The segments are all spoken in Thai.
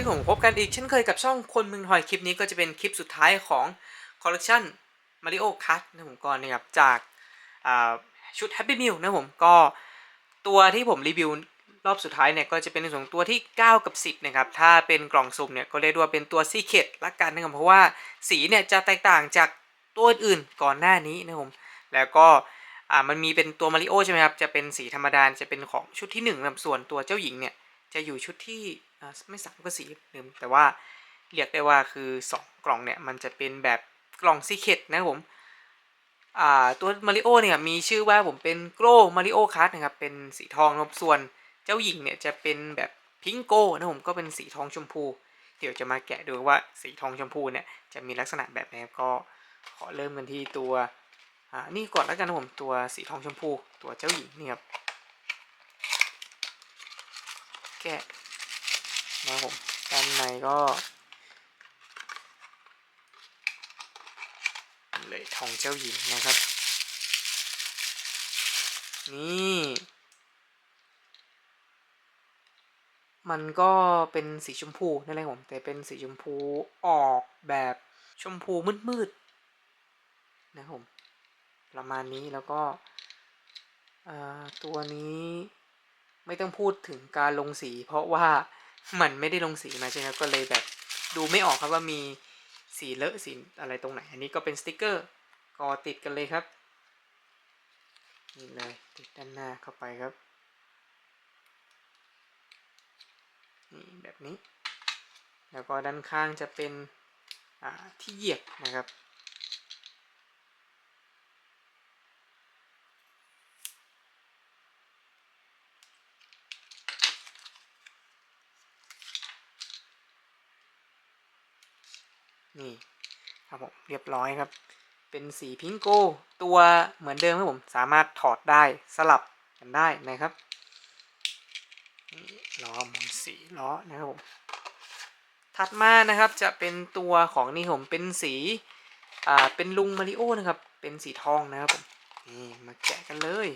ที่ผมพบกันอีกเช่นเคยกับช่องคนเมืองทอยคลิปนี้ก็จะเป็นคลิปสุดท้ายของคอลเลคชันมาริโอคัทนะผมก่อนนะครับจากาชุด Happy Meal นะผมก็ตัวที่ผมรีวิวรอบสุดท้ายเนี่ยก็จะเป็นในส่วนตัวที่ 9 กับ 10 นะครับ ถ้าเป็นกล่องสุ่มเนี่ยก็เรียกว่าเป็นตัวซีเคดละกันนะครับเพราะว่าสีเนี่ยจะแตกต่างจากตัวอื่นก่อนหน้านี้นะผมแล้วก็มันมีเป็นตัวมาริโอใช่ไหมครับจะเป็นสีธรรมดาจะเป็นของชุดที่1นะครับส่วนตัวเจ้าหญิงเนี่ยจะอยู่ชุดที่ ไม่สามก็สีลืมแต่ว่าเรียกได้ว่าคือ 2 กล่องเนี่ย มันจะเป็นแบบกล่องซีเคดนะครับผมตัวมาริโอเนี่ยมีชื่อว่าผมเป็นโกลมาริโอคัสนะครับ เป็นสีทองนะครับส่วนเจ้าหญิงเนี่ยจะเป็นแบบพิงโกนะผมก็เป็นสีทองชมพู เดี๋ยวจะมาแกะดูว่าสีทองชมพูเนี่ยจะมีลักษณะแบบไหนก็ขอเริ่มกันที่ตัวนี่ก่อนแล้วกันนะผมตัวสีทองชมพู ตัวเจ้าหญิงนี่ครับแกะ นะครับผมด้านในก็เลยทองเจ้าหญิงนะครับ นี่ มันก็เป็นสีชมพูนั่นแหละผมแต่เป็นสีชมพูออกแบบชมพูมืดๆนะครับผมประมาณนี้แล้วก็ตัวนี้ไม่ต้องพูดถึงการลงสีเพราะว่า มันไม่ได้ลงสีมาใช่ไหมก็เลยแบบดูไม่ออกครับว่ามีสีเลอะสีอะไรตรงไหน อันนี้ก็เป็นสติกเกอร์ก็ติดกันเลยครับนี่เลยติดด้านหน้าเข้าไปครับนี่แบบนี้ แล้วก็ด้านข้างจะเป็นที่เหยียบนะครับ นี่ครับผมเรียบร้อยครับ เป็นสีพิงโก ตัวเหมือนเดิมครับผมสามารถถอดได้สลับกันได้นะครับล้อมุนสีล้อนะครับผมถัดมานะครับจะเป็นตัวของนี่ผมเป็นสีอ่าเป็นลุงมาริโอนะครับเป็นสีทองนะครับผมนี่มาแกะกันเลย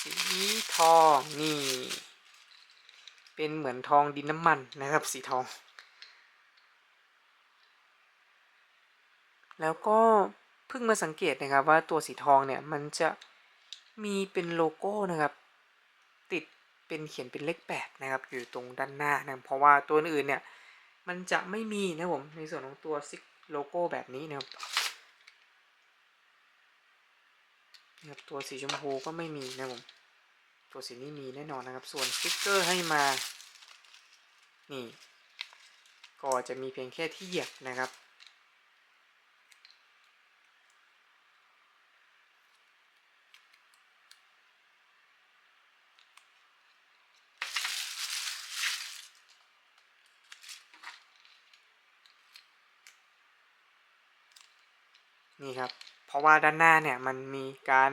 สีทองนี่ เป็นเหมือนทองดินน้ำมันนะครับ สีทอง แล้วก็เพิ่งมาสังเกตนะครับว่าตัวสีทองเนี่ยมันจะมีเป็นโลโก้นะครับ ติดเป็นเขียนเป็นเลขแปดนะครับ อยู่ตรงด้านหน้านะเพราะว่าตัวอื่นเนี่ย มันจะไม่มีนะผมในส่วนของตัวซิกโลโก้แบบนี้นะครับ นะครับตัวสีชมพูก็ไม่มีนะผมตัวสีนี้มีแน่นอนนะครับ ส่วนสติ๊กเกอร์ให้มา นี่ ก็จะมีเพียงแค่ที่เหยียบนะครับ นี่ครับ เพราะว่าด้านหน้าเนี่ยมันมีการ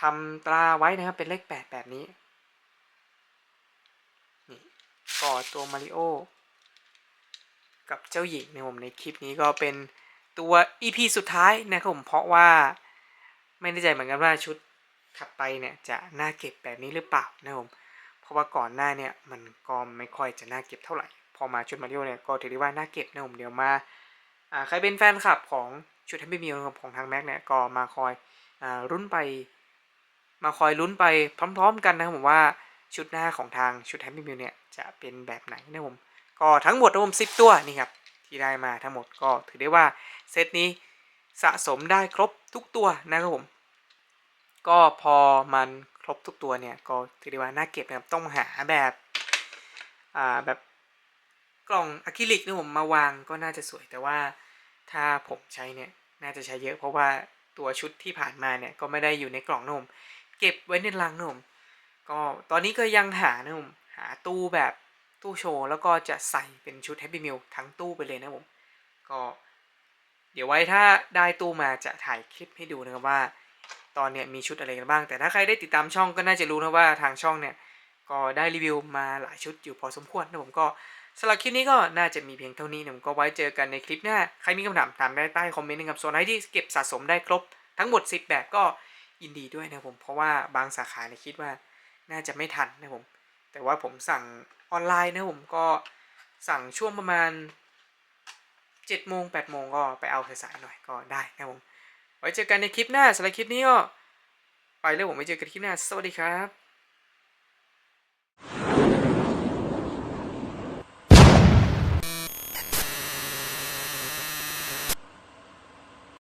ทำตราไว้นะครับเป็นเลขแปดแบบนี้นี่ก็ตัวมาริโอกับเจ้าหญิงในผมในคลิปนี้ก็เป็นตัว EP สุดท้ายนะครับผมเพราะว่าไม่แน่ใจเหมือนกันว่าชุดถัดไปเนี่ยจะน่าเก็บแบบนี้หรือเปล่านะผมเพราะว่าก่อนหน้าเนี่ยมันก็ไม่ค่อยจะน่าเก็บเท่าไหร่ พอมาชุดมาริโอเนี่ยก็ถือได้ว่าน่าเก็บนะผมเดี๋ยวมาใครเป็นแฟนคลับของ ชุดแฮปปี้มิลของทางแม็กเนี่ยก็มาคอยอรุ่นไป มาคอยลุ้นไปพร้อม ๆ กันนะครับผมว่าชุดหน้าของทางชุดแฮปปี้มิลเนี่ยจะเป็นแบบไหนนะผมก็ทั้งหมดนะผมสิบตัวนี่ครับที่ได้มาทั้งหมดก็ถือได้ว่าเซตนี้สะสมได้ครบทุกตัวนะครับผมก็พอมันครบทุกตัวเนี่ยก็ถือได้ว่าน่าเก็บนะครับต้องหาแบบอ่าแบบกล่องอะคริลิกนะผมมาวางก็น่าจะสวยแต่ว่าถ้าผมใช้เนี่ย น่าจะใช้เยอะเพราะว่าตัวชุดที่ผ่านมาเนี่ยก็ไม่ได้อยู่ในกล่องนม เก็บไว้ในลังนม ก็ตอนนี้ก็ยังหานมหาตู้แบบตู้โชว์แล้วก็จะใส่เป็นชุด Happy Meal ทั้งตู้ไปเลยนะผมก็เดี๋ยวไว้ถ้าได้ตู้มาจะถ่ายคลิปให้ดูนะครับว่า ตอนเนี้ยมีชุดอะไรกันบ้าง แต่ถ้าใครได้ติดตามช่องก็น่าจะรู้นะว่าทางช่องเนี่ยก็ได้รีวิวมาหลายชุดอยู่พอสมควรนะผมก็ สำหรับคลิปนี้ก็น่าจะมีเพียงเท่านี้นะผมก็ไว้เจอกันในคลิปหน้า ใครมีคำถามถามได้ใต้คอมเมนต์นะครับส่วนใครที่เก็บสะสมได้ครบ ทั้งหมด 10 แบบก็ยินดีด้วยนะผมเพราะว่าบางสาขาเนี่ยคิดว่าน่าจะไม่ทันนะผมแต่ว่าผมสั่งออนไลน์นะผมก็สั่งช่วงประมาณ7โมง8โมงก็ไปเอาสายๆหน่อยก็ได้นะผมไว้เจอกันในคลิปหน้าสำหรับคลิปนี้ก็ไปแล้วผมไว้เจอกันคลิปหน้าสวัสดีครับ